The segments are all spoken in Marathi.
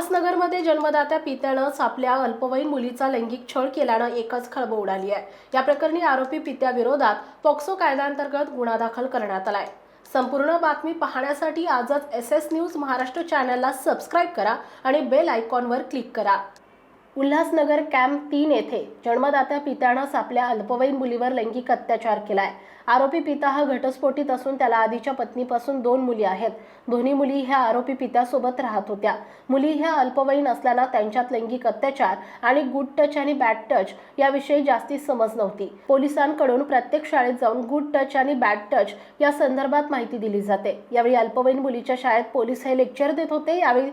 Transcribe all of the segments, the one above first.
उल्हासनगरमध्ये जन्मदात्या पित्यानं आपल्या अल्पवयीन मुलीचा लैंगिक छळ केल्यानं एकच खळबळ उडाली आहे. या प्रकरणी आरोपी पित्याविरोधात पॉक्सो कायद्याअंतर्गत गुन्हा दाखल करण्यात आलाय. संपूर्ण बातमी पाहण्यासाठी आजच एस एस न्यूज महाराष्ट्र चॅनलला सबस्क्राईब करा आणि बेल आयकॉनवर क्लिक करा. उल्हासनगर कॅम्प तीन येथे जन्मदात्या पित्यानंच आपल्या अल्पवयीन मुलीवर लैंगिक अत्याचार केलाय. आरोपी पिता हा घटस्फोटीत असून त्याला आधीच्या पत्नीपासून दोन मुली आहेत. दोन्ही मुली ह्या आरोपी पित्यासोबत राहत होत्या. मुली ह्या अल्पवयीन असल्यानं त्यांच्यात लैंगिक अत्याचार आणि गुड टच आणि बॅड टच याविषयी जास्ती समज नव्हती. पोलिसांकडून प्रत्येक शाळेत जाऊन गुड टच आणि बॅड टच या संदर्भात माहिती दिली जाते. यावेळी अल्पवयीन मुलीच्या शाळेत पोलीस हे लेक्चर देत होते. यावेळी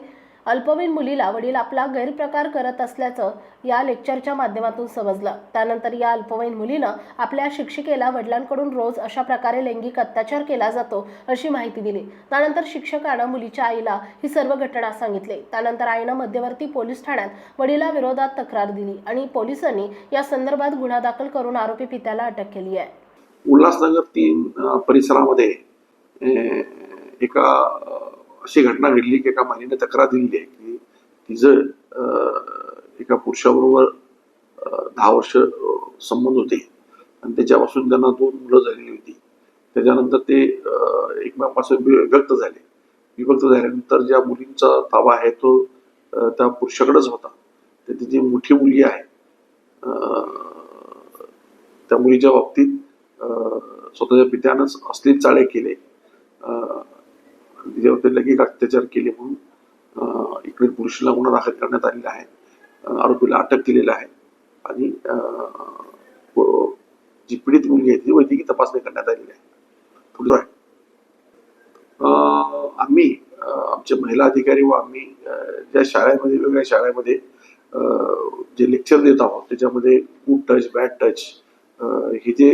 अल्पवयीन मुलीला वडील आपला गैरप्रकार करत असल्याचं या लेक्चरच्या माध्यमातून समजलं. त्यानंतर या अल्पवयीन मुलीनं आपल्या शिक्षिकेला वडिलांकडून रोज अशा प्रकारे लैंगिक अत्याचार केला जातो अशी माहिती दिली. त्यानंतर शिक्षकानं मुलीच्या आईला ही सर्व घटना सांगितली. त्यानंतर आईनं मध्यवर्ती पोलीस ठाण्यात वडिलाविरोधात तक्रार दिली आणि पोलिसांनी या संदर्भात गुन्हा दाखल करून आरोपी पित्याला अटक केली आहे. उल्हासनगर तीन परिसरामध्ये एका अशी घटना घडली की एका महिलेने तक्रार दिलेली आहे की तिचं एका पुरुषाबरोबर दहा वर्ष संबंध होते. आणि त्याच्यापासून त्यांना दोन मुलं झालेली होती. त्याच्यानंतर ते एकमेकांपासून वि- विभक्त झाले. विभक्त झाल्यानंतर ज्या मुलींचा ताबा आहे तो त्या पुरुषाकडेच होता. तर तिची मोठी मुलगी आहे. त्या मुलीच्या बाबतीत स्वतःच्या पित्यानंच असले चाळे केले. अं, लैंगिक अत्याचार केले म्हणून इकडे पुरुषाला गुन्हा दाखल करण्यात आलेला आहे. आरोपीला अटक केलेला आहे. आणि जी पीडित मुलगी आहे ती वैद्यकीय तपासणी करण्यात आलेली आहे. पुढे अं, आम्ही आमचे महिला अधिकारी व आम्ही ज्या शाळेमध्ये वेगवेगळ्या शाळेमध्ये अं, जे लेक्चर देत आहोत त्याच्यामध्ये गुड टच बॅड टच हे जे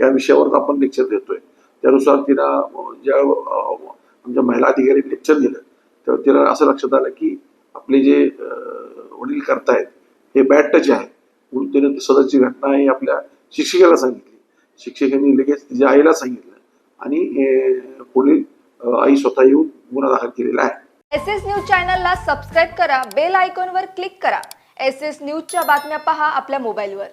या विषयावर आपण लेक्चर देतोय. त्यानुसार तिला ज्या आमच्या महिला अधिकारी लेक्चर दिलं तर तिला असं लक्षात आलं की आपले जे वडील करतायत हे बॅड टच आहे. म्हणून तिने सदरची घटना ही आपल्या शिक्षिकेला सांगितली. शिक्षकांनी लगेच तिच्या आईला सांगितलं आणि पुढील आई स्वतः येऊन गुन्हा दाखल केलेला आहे. एस एस न्यूज चॅनलला सबस्क्राईब करा बेल आयकॉनवर क्लिक करा. एस एस न्यूजच्या बातम्या पहा आपल्या मोबाईलवर